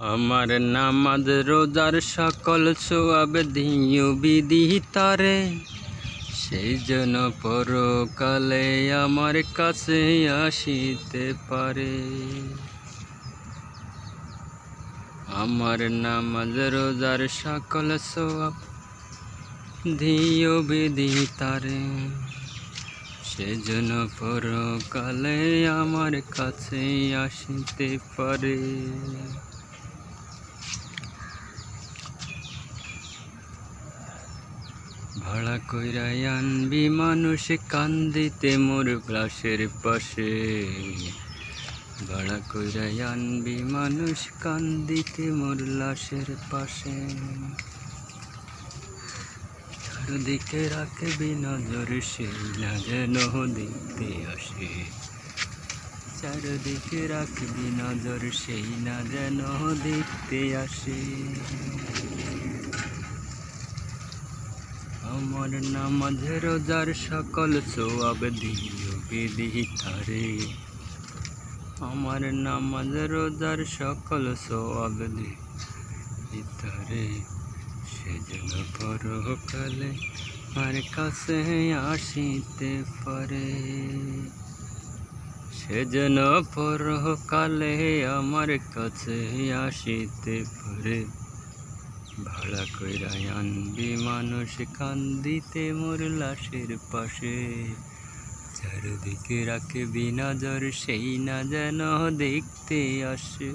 আমার নামাজ রোজার সকল সোয়াব দিও বিধি তারে। সেই জন্য পরকালে আমার কাছে আসিতে পারে। আমার নামাজ রোজার সকল সোয়াব দিও বিধি তারে। সেজন্য পরকালে আমার কাছে আসিতে পারে। ভাড়া কইরাই আনবি, মানুষ কান্দিতে মোর গ্লাসের পাশে। ভাড়া কইরাই আনবি, মানুষ কান্দিতে মোর লাশের পাশে। চারদিকে রাখবি নজর, সেই না যেন দেখতে আসে। চারদিকে রাখবি নজর, সেই না যেন দেখতে আসে। আমার নামাজ রোজার সকল সোয়াব দিও বিধি তারে। আমার নামাজ রোজার সকল সোয়াব দিই তারে। সেজন্য পরকালে আমার কাছে আসিতে পারে। সেজন্য পরকালে আমার কাছে আসিতে পারে। ভাড়া কইরা আনবি মানুষ কান্দিতে মোর লাশের পাশে। চারদিকে রাখবি নজর, সেই না যেন দেখতে আসে।